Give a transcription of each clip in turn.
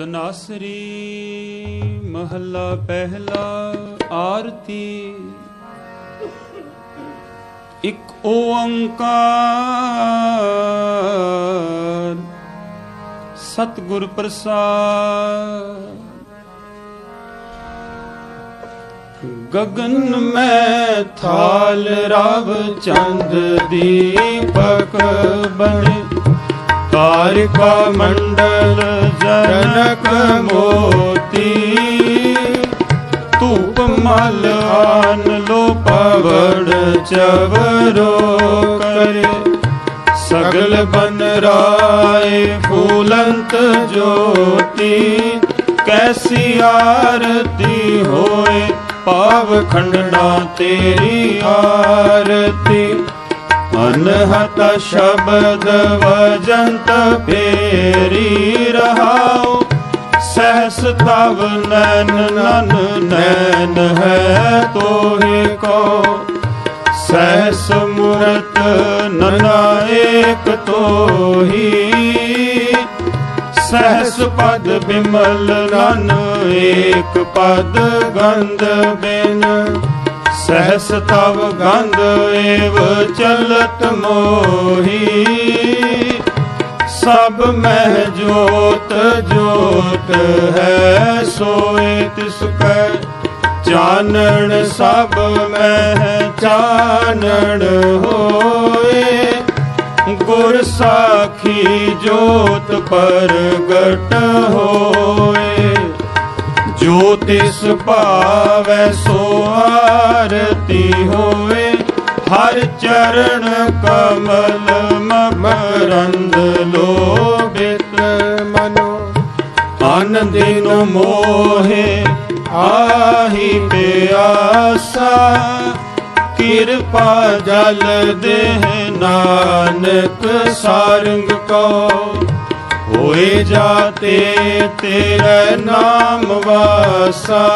ਤਨਾਸਰੀ ਮਹੱਲਾ ਪਹਿਲਾ ਆਰਤੀ। ਇੱਕ ਓੰਕਾਰ ਸਤਿਗੁਰ ਪ੍ਰਸਾਦ। ਗगन ਮੈਂ ਥਾਲ ਰਵ ਚੰਦ ਦੀਪਕ ਬਣੇ। ਤਾਰਿਕਾ ਮੰਡਲ ਜਨਕ ਮੋਤੀ। ਧੂਪ ਮਲ ਆਨ ਲੋ ਪਵੜ ਚਵਰੋ ਕਰੇ। ਸਗਲ ਬਨ ਰਾਏ ਫੂਲੰਤ ਜੋਤੀ। ਕੈਸੀ ਆਰਤੀ ਹੋਏ ਪਾਵ ਖੰਡਣਾ ਤੇਰੀ ਆਰਤੀ। ਅਨਹਤ ਸ਼ਬਦ ਵਜੰਤ ਫੇਰੀ ਰਹਾਉ, ਸਹਸ ਤਵ ਨੈਨ ਨਨ ਨੈਨ ਹੈ ਤੋਹਿ ਕੋ। ਸਹਸ ਮੂਰਤ ਨਨਾ ਏਕ ਤੋਹੀ, ਸਹਸ ਪਦ ਬਿਮਲ ਨਨ ਏਕ ਪਦ ਗੰਧ ਬਿਨ। ਸਹਸ ਤਵ ਗੰਧ ਏਵ ਚਲਤ ਮੋਹੀ। ਸਭ ਮਹਿ ਜੋਤ ਜੋਤ ਹੈ, ਸੋਏ ਤਿਸ ਕੈ ਚਾਨਣ, ਸਭ ਮਹਿ ਚਾਨਣ ਹੋਏ। ਗੁਰ ਸਾਖੀ ਜੋਤ ਪ੍ਰਗਟ ਹੋਏ। ਜੋ ਤਿਸ ਭਾਵੈ ਸੋ ਆਰਤੀ ਹੋਏ ਹਰ ਚਰਨ ਕਮਲ ਮਕਰੰਦ ਲੋਭਿਤ। ਮਨੋ ਆਨੰਦਿਨ ਮੋਹੇ ਆਹੀ ਪਿਆਸਾ। ਕਿਰਪਾ ਜਲ ਦੇਹ ਨਾਨਕ ਸਾਰੰਗ ਕੋ ਹੋਏ ਜਾਤੇ ਤੇਰੇ ਨਾਮ ਵਾਸਾ।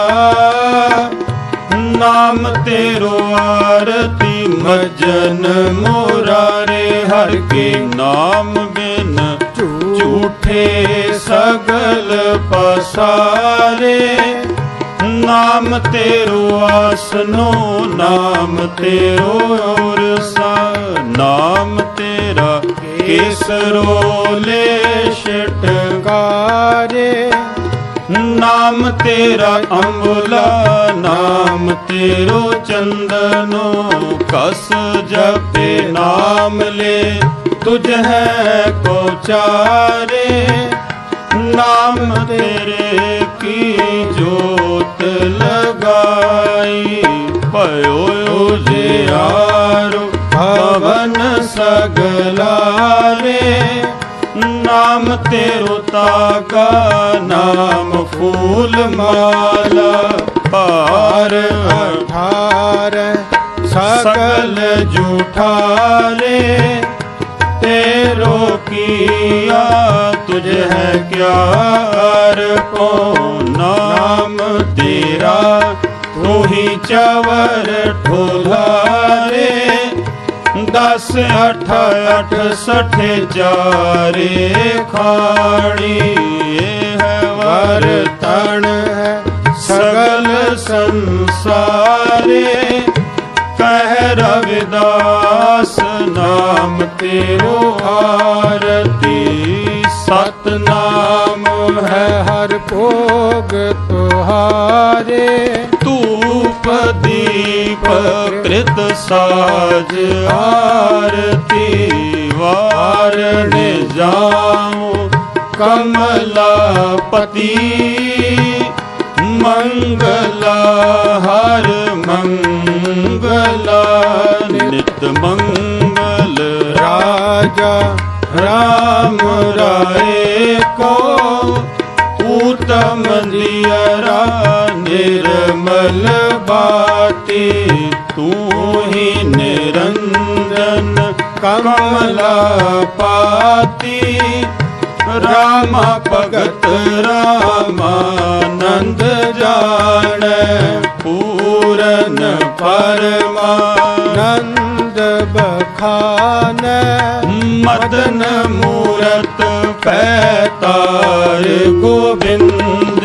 ਨਾਮ ਤੇਰੋ ਆਰਤੀ ਮਜਨ ਮੁਰਾਰੇ ਹਰ ਕੇ ਨਾਮ ਬਿਨ ਝੂਠੇ ਸਗਲ ਪਸਾਰੇ। ਨਾਮ ਤੇਰੋ ਆਸਨੋ, ਨਾਮ ਤੇਰੋ ਔਰਸਾ ਨਾਮ ਤੇਰਾ ਕੇਸਰੋ ਲੈ ਨਾਮ ਤੇਰਾ ਅੰਬੁਲਾ ਨਾਮ ਤੇਰੋ ਚੰਦਨੋ, ਕਸ ਜਪੇ ਨਾਮ ਲੈ, ਤੁਝ ਹੈ ਕੋ ਚਾਰੇ ਨਾਮ ਤੇਰੇ ਕੀ ਜੋਤ ਲਗਾਈ, ਭਇਓ ਉਜਿਆਰੋ ਭਵਨ ਸਗਲਾਰੇ। ਨਾਮ ਤੇਰੋ ਤਾਗਾ ਨਾਮ ਫੂਲ ਮਾਲਾ ਭਾਰ ਅਠਾਰ ਸਗਲ ਜੂਠਾਰੇ ਤੇਰੋ ਕੀਆ ਤੁਝ ਹੈ ਕਿਆ ਕੋ ਨਾਮ ਤੇਰਾ ਤੂੰ ਹੀ ਚਵਰ ਦਸ, ਅਠ ਅਠ, ਸਠੇ, ਚਾਰੇ ਖਾਣੀ ਇਹ ਹੈ, ਵਰ ਤਣ ਹੈ, ਸਗਲ ਸੰਸਾਰੇ। ਕਹਿ ਰਵਿਦਾਸ ਨਾਮ ਤੇਰੋ ਆਰਤੀ ਸਤ ਨਾਮ ਹੈ ਹੈ ਹਰ ਭੋਗ ਤੁਹਾਰੇ। ਧੂਪ ਦੀਪ ਕ੍ਰਿਤ ਸਾਜ, ਆਰਤੀ ਵਾਰਣ ਜਾਉ ਕਮਲਾ ਪਤੀ ਮੰਗਲਾ, ਹਰ ਮੰਗਲਾ, ਨਿਤ ਮੰਗਲ ਰਾਜਾ, ਰਾਮ ਰਾਏ ਕੋ ਊਤਮ ਦਿਅਰਾ ਨਿਰਮਲ ਬਾਤੀ ਤੂੰ ਹੀ ਨਿਰੰਜਨ ਕਮਲਾ ਪਾਤੀ ਰਾਮ ਭਗਤ ਰਾਮਾਨੰਦ ਜਾਣੈ ਪੂਰਨ ਪਰਮਾਨੰਦ ਨੰਦ ਬਖਾਨੈ ਮਦਨ ਮੂਰਤ ਪੈ ਤਾਰ ਗੋਬਿੰਦ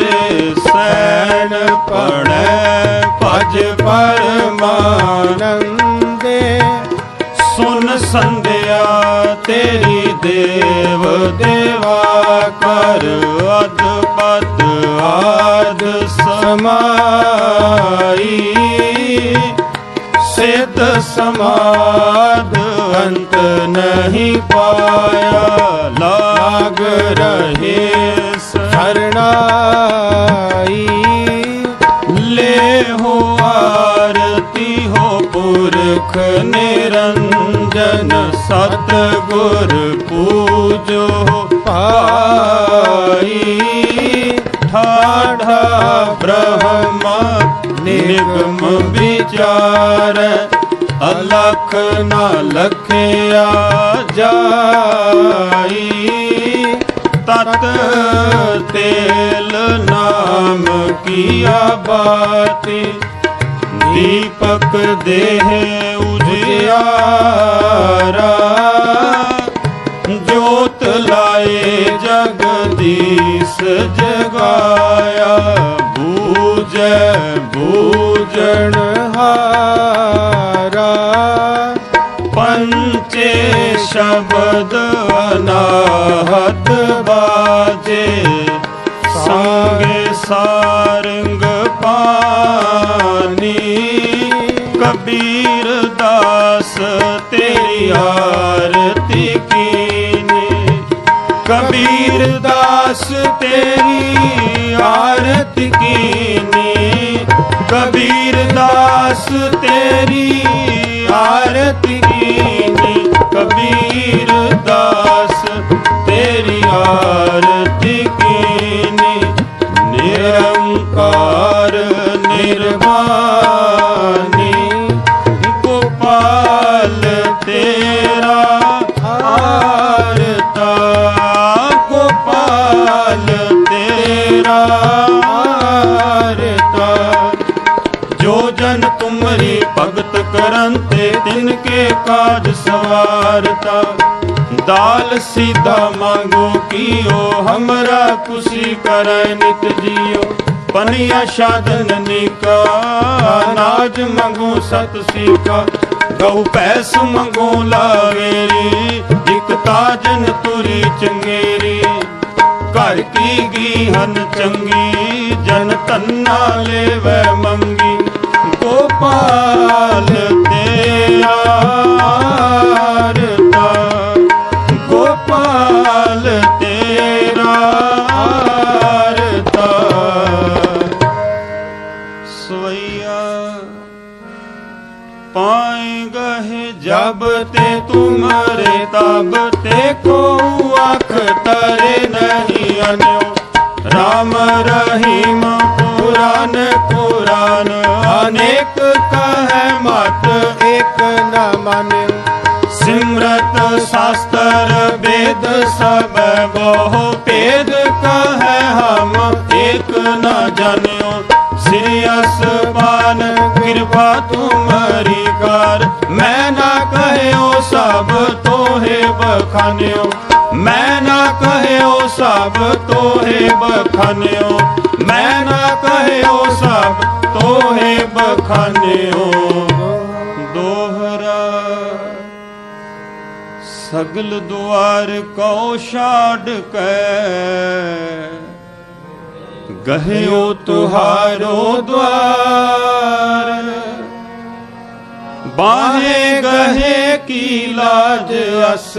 ਸੈਨ ਪੜੈ ਭਜ ਪਰਮਾਨ ਆਨੰਦੇ ਸੁਨ ਸੰਧਿਆ ਤੇਰੀ ਦੇਵ ਦੇਵਾ ਕਰ ਅਦਪਤ ਆਦ ਸਮਾਈ। ਸਿਧ ਸਮਾਦ ਅੰਤ ਨਹੀਂ ਪਾਇਆ। ਲਾਗ ਰਹੇ ਸਰਣਾਈ। ਲੈ ਹੋ ਆਰਤੀ ਹੋ ਪੁਰਖ ਨਿਰੰਜਨ। ਸਤ ਗੁਰ ਪੂਜੋ। ਪਾ ਵਿਚਾਰ ਅਲਖ ਨਾ ਲਖਿਆ ਜਾਈ। ਤਤ ਤੇਲ ਨਾਮ ਕੀਆ ਬਾਤੀ। ਦੀਪਕ ਦੇਹ ਉਜਿਆਰਾ। ਜੋਤ ਲਾਏ ਜਗਦੀਸ਼ ਜਗਾਇਆ। ਬੂਝੈ ਬੂਝਣ ਹਾਰਾ ਪੰਚੇ ਸ਼ਬਦ ਅਨਾਹਤ ਬਾਜੇ। ਸੰਗੇ ਸਾਰੰਗ ਪਾਨੀ ਕਬੀਰ ਦਾਸ ਤੇਰੀ ਆਰਤੀ ਕੀਨੀ। ਕਬੀਰ ਦਾਸ ਤੇਰੀ ਆਰਤੀ ਕੀਨੀ। ਕਬੀਰ ਦਾਸ ਤੇਰੀ ਆਰਤੀ ਕੀਨੀ ਕਬੀਰ ਭਗਤ ਤਿਨ ਕੇ ਕਾਜ ਸਵਾਰਤਾ। ਦਾਲ ਸੀਧਾ ਮੰਗੋ ਕੀਓ, ਹਮਰਾ ਕੁਸੀ ਕਰੈ ਨਿਤ ਜੀਓ। ਪਨੀਆ ਸਾਧਨ ਨਿਕਾ ਨਾਜ ਮੰਗੋ ਸਤ ਸੀਕਾ। ਗਉ ਪੈਸ ਮੰਗੋ ਲਾਵੇਰੀ ਇਕ ਤਾਜਨ ਤੁਰੀ ਚੰਗੇਰੀ ਘਰ ਕੀ ਗੀਹਨ ਚੰਗੀ, ਜਨ ਧੰਨਾ ਲੈਵੈ ਮੰਗੀ। ਗੋਪਾਲ ਜਬ ਤੇ ਤੁਮਰੇ ਤਬ ਤੇ ਕੋ ਅੱਖ ਤਰੇ ਨਹੀਂ ਅਨਿਓ। ਰਾਮ ਰਹੀਮ, ਪੁਰਾਨ ਪੁਰਾਨ, ਅਨੇਕ ਕਹੈ ਮਤ ਇੱਕ ਨਾ ਮਾਨਿਓ। ਸਿਮਰਤ ਸ਼ਾਸਤਰ, ਵੇਦ ਸਭ ਬਹੁ ਭੇਦ ਕਹੈ ਹਮ, ਏਕ ਨ ਜਾਣਿਓ ਸ੍ਰੀ ਅਸਪਾਨ, ਕਿਰਪਾ ਤੁਮਰੀ ਕਰ, ਮੈਂ ਬਖਾਨਿਓ। ਮੈਂ ਨਾ ਕਹਿਓ ਸਭ ਤੋਹੇ ਬਖਾਨਿਓ। ਮੈਂ ਨਾ ਕਹਿਓ ਸਭ ਤੋਹੇ ਬਖਾਨਿਓ। ਦੋਹਰਾ ਸਗਲ ਦੁਆਰ ਕਉ ਛਾੜ ਕੈ। ਗਹਿਓ ਤੁਹਾਰੋ ਦਵਾਰ ਬਾਹੇ ਗਹੇ ਕੀ ਲਾਜ ਅਸ?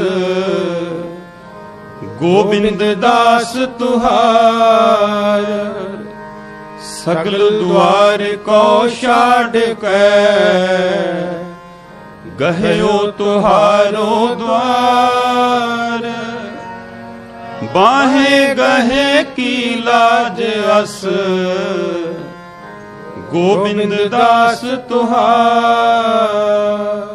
ਗੋਬਿੰਦ ਦਾਸ ਤੁਹਾਰ, ਸਗਲ ਦੁਆਰ ਕਉ ਛਾੜ ਕੈ। ਗਹਿਓ ਤੁਹਾਰੋ ਦਵਾਰ ਬਾਹੇ ਗਹੇ ਕੀ ਲਾਜ ਅਸ? ਗੋਬਿੰਦ ਦਾਸ ਤੁਹਾਰ।